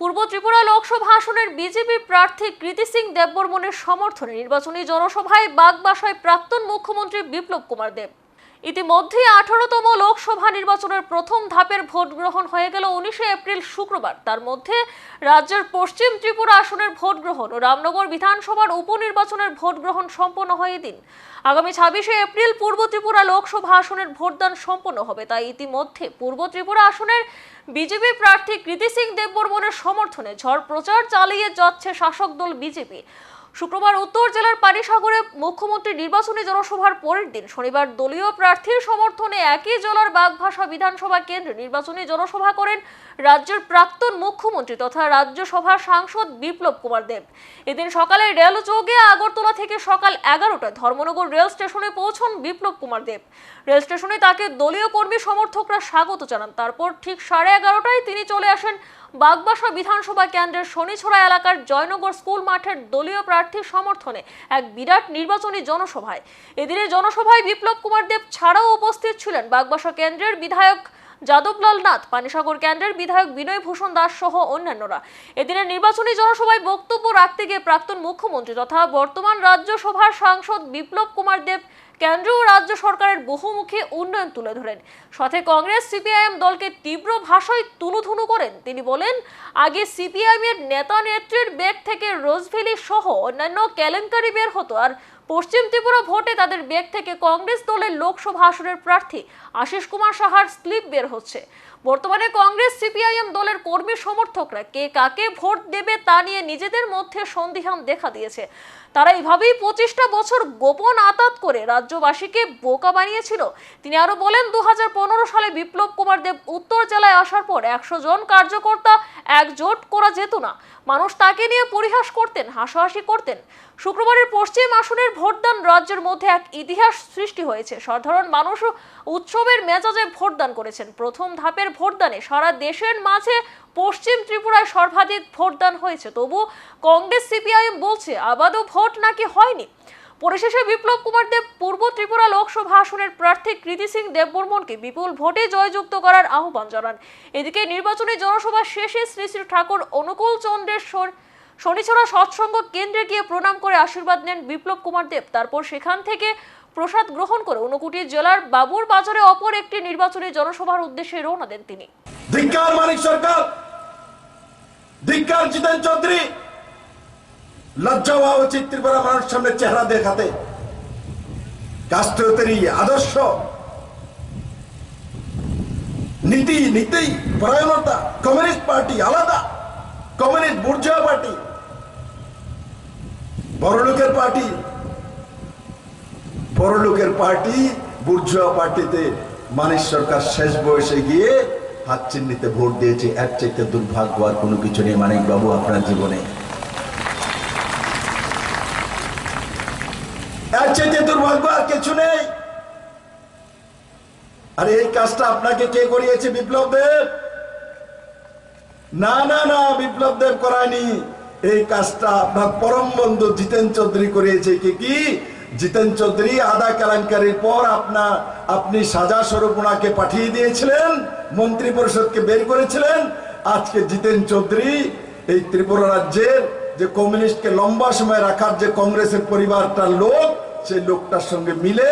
পূর্ব ত্রিপুরা লোকসভা আসনের বিজেপি প্রার্থী কৃতি সিং দেববর্মনের সমর্থনে নির্বাচনী জনসভায় বাগবাসায় প্রাক্তন মুখ্যমন্ত্রী বিপ্লব কুমার দেব। ইতিমধ্যে আঠারোতম লোকসভা নির্বাচনের প্রথম ধাপের ভোট গ্রহণ হয়ে গেল উনিশে এপ্রিল শুক্রবার। তার মধ্যে রাজ্যের পশ্চিম ত্রিপুরা আসনের ভোট গ্রহণ ও রামনগর বিধানসভার উপনির্বাচনের ভোট গ্রহণ সম্পন্ন হয় এদিন। আগামী ছাব্বিশে এপ্রিল পূর্ব ত্রিপুরা লোকসভা আসনের ভোটদান সম্পন্ন হবে। তাই ইতিমধ্যে পূর্ব ত্রিপুরা আসনের বিজেপি প্রার্থী কৃতি সিং দেববর্মনের সমর্থনে ঝড় প্রচার চালিয়ে যাচ্ছে শাসক দল বিজেপি। শুক্রবার উত্তর জেলার পানিসাগরে মুখ্যমন্ত্রী নির্বাচনী জনসভার পরের দিন শনিবার দলীয় প্রার্থীর সমর্থনে একই জেলার বাগভাষা বিধানসভা কেন্দ্রে নির্বাচনী জনসভা করেন রাজ্যের প্রাক্তন মুখ্যমন্ত্রী তথা রাজ্যসভার সাংসদ বিপ্লব কুমার দেব। এদিন সকালে রেল যোগে আগরতলা থেকে সকাল এগারোটায় ধর্মনগর রেল স্টেশনে পৌঁছন বিপ্লব কুমার দেব। রেল স্টেশনে তাকে দলীয় কর্মী সমর্থকরা স্বাগত জানান। তারপর ঠিক সাড়ে এগারোটায় তিনি চলে আসেন বাগবাসা বিধানসভা কেন্দ্রের শনিছড়া এলাকার জয়নগর স্কুল মাঠের দলীয় প্রার্থীর সমর্থনে এক বিরাট নির্বাচনী জনসভায়। এদিনের জনসভায় বিপ্লব কুমার দেব ছাড়াও উপস্থিত ছিলেন বাগবাসা কেন্দ্রের বিধায়ক যাদবলাল নাথ, পানিসাগর কেন্দ্রের বিধায়ক বিনয় ভূষণ দাস সহ অন্যান্যরা। এদিনের নির্বাচনী জনসভায় বক্তব্য রাখতে গিয়ে প্রাক্তন মুখ্যমন্ত্রী তথা বর্তমান রাজ্যসভার সাংসদ বিপ্লব কুমার দেব কেন্দ্র ও রাজ্য সরকারের বহুমুখী উন্নয়ন তুলে ধরেন। সাথে কংগ্রেস, সিপিআইএম দলকে তীব্র ভাষায় তুলুধুনু করেন। তিনি বলেন, আগে সিপিআইএম এর নেতা নেত্রীর ব্যাগ থেকে রোজভেলি সহ অন্যান্য কেলেঙ্কারি বের হতো। আর পশ্চিম ত্রিপুরা ভোটে তাদের বেগ থেকে কংগ্রেস দলের লোকসভা আসনের প্রার্থী আশিস কুমার সাহার স্লিপ বের হচ্ছে। বর্তমানে কংগ্রেস, সিপিআইএম দলের কর্মী সমর্থকরা কে কাকে ভোট দেবে তা নিয়ে নিজেদের মধ্যে সন্দিহান দেখা দিয়েছে। তারা এইভাবেই পঁচিশটা বছর গোপন আতাত করে রাজ্যবাসীকে বোকা বানিয়েছিল। তিনি আরও বলেন দু হাজার পনেরো সালে বিপ্লব কুমার দেব উত্তর জেলায় আসার পর একশো জন কার্যকর্তা একজোট করা যেত না। মানুষ তাকে নিয়ে পরিহাস করতেন, হাসাহাসি করতেন। শুক্রবারের পশ্চিম আসনের ভোটদান রাজ্যের মধ্যে এক ইতিহাস সৃষ্টি হয়েছে। সাধারণ মানুষ উৎসবের মেজাজে ভোটদান করেছেন। প্রথম ধাপের ভোটদানে। সারা দেশের মাঝে পশ্চিম ত্রিপুরায় সর্বাধিক ভোটদান হয়েছে। তবু কংগ্রেস, সিপিআইএম বলছে, আবাদও ভোট নাকি হয়নি? পরিশেষে বিপ্লব কুমার দেব পূর্ব ত্রিপুরা লোকসভা আসনের প্রার্থী কৃতি সিং দেববর্মনকে বিপুল ভোটে জয়যুক্ত করার আহ্বান জানান। এদিকে নির্বাচনী জনসভা শেষে শ্রী শ্রী ঠাকুর অনুকূল চন্দ্রের শনিছড়া সৎসঙ্গ কেন্দ্রে গিয়ে প্রণাম করে আশীর্বাদ নেন বিপ্লব কুমার দেব। তারপর সেখান থেকে প্রসাদ গ্রহণ করে ঊনকোটি জেলার বাবুর বাজারে অপর একটি নির্বাচনী জনসভার উদ্দেশ্যে রওনা দেন তিনি। ধিক্কার মানিক সরকার, ধিক্কার জিতেন চৌধুরী। লজ্জা হওয়া উচিত ত্রিপুরা মানুষ সামনে চেহারা দেখাতে। রাষ্ট্রীয়তেরই আদর্শ। নীতি নীতি, পরায়ণতা, কমিউনিস্ট পার্টি আলাদা, কমিউনিস্ট বুর্জা পার্টি। বড়লোকের পার্টি বড়লোকের পার্টি, বুর্জুয়া পার্টিতে মানিক সরকার শেষ বয়সে গিয়ে হাত চিহ্নিতে ভোট দিয়েছে। এর চাইতে দুর্ভাগ্য আর কোনো কিছু নেই মানিক বাবু আপনার জীবনে। দুর্ভাগ্য আর কিছু নেই। আর এই কাজটা আপনাকে কে করিয়েছে বিপ্লব দেব না না না বিপ্লব দেব করায়নি। এই কাজটা আপনার পরম বন্ধু জিতেন চৌধুরী করিয়েছে। কি কি? জিতেন চৌধুরী আদা কেলেঙ্কারির পর আপনার আপনি সাজা স্বরূপ ওনাকে পাঠিয়ে দিয়েছিলেন মন্ত্রী পরিষদকে বের করেছিলেন। আজকে জিতেন চৌধুরী এই ত্রিপুরা রাজ্যের যে কমিউনিস্টকে লম্বা সময় রাখার যে কংগ্রেসের পরিবারটার লোক সেই লোকটার সঙ্গে মিলে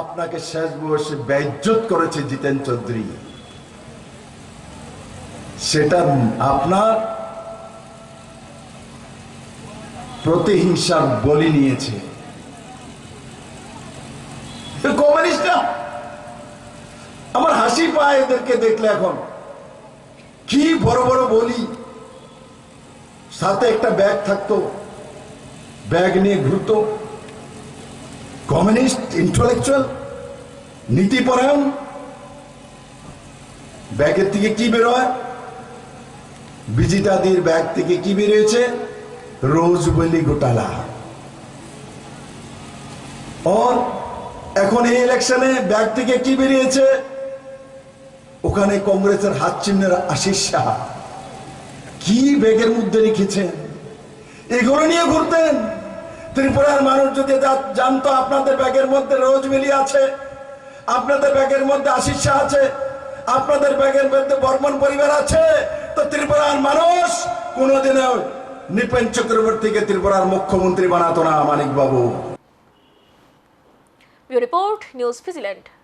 আপনাকে শেষ বয়সে ব্যজ্যত করেছে জিতেন চৌধুরী। সেটা আপনার প্রতিহিংসার বলি নিয়েছে। এদেরকে দেখলে এখন। কি বড় বড় বলি। সাথে একটা ব্যাগ থাকতো। ব্যাগ নিয়ে ঘুরতো। কমিউনিস্ট ইন্টালেকচুয়াল, নীতিপরায়ণ। ব্যাগের থেকে কি বেরোয়? বিজিতাদির ব্যাগ থেকে কি বেরিয়েছে? রোজবলি গোটালা और এখন এই ইলেকশনে ব্যাগ থেকে কি বেরিয়েছে? ওখানে কংগ্রেসের হাত চিহ্নের আশিস সাহা কি ব্যাগের মধ্যে লিখেছেন? এগুলো নিয়ে ঘুরতেন? ত্রিপুরার মানুষ যদি জানতো আপনাদের ব্যাগের মধ্যে রোজবেলি আছে, আপনাদের ব্যাগের মধ্যে আশিস আছে, আপনাদের ব্যাগের মধ্যে বর্মন পরিবার আছে, তো ত্রিপুরার মানুষ কোনোদিনও নিপেন চক্রবর্তীকে ত্রিপুরার মুখ্যমন্ত্রী বানাতো না মানিক বাবু রিপোর্ট, নিউজ ভিজিল্যান্ড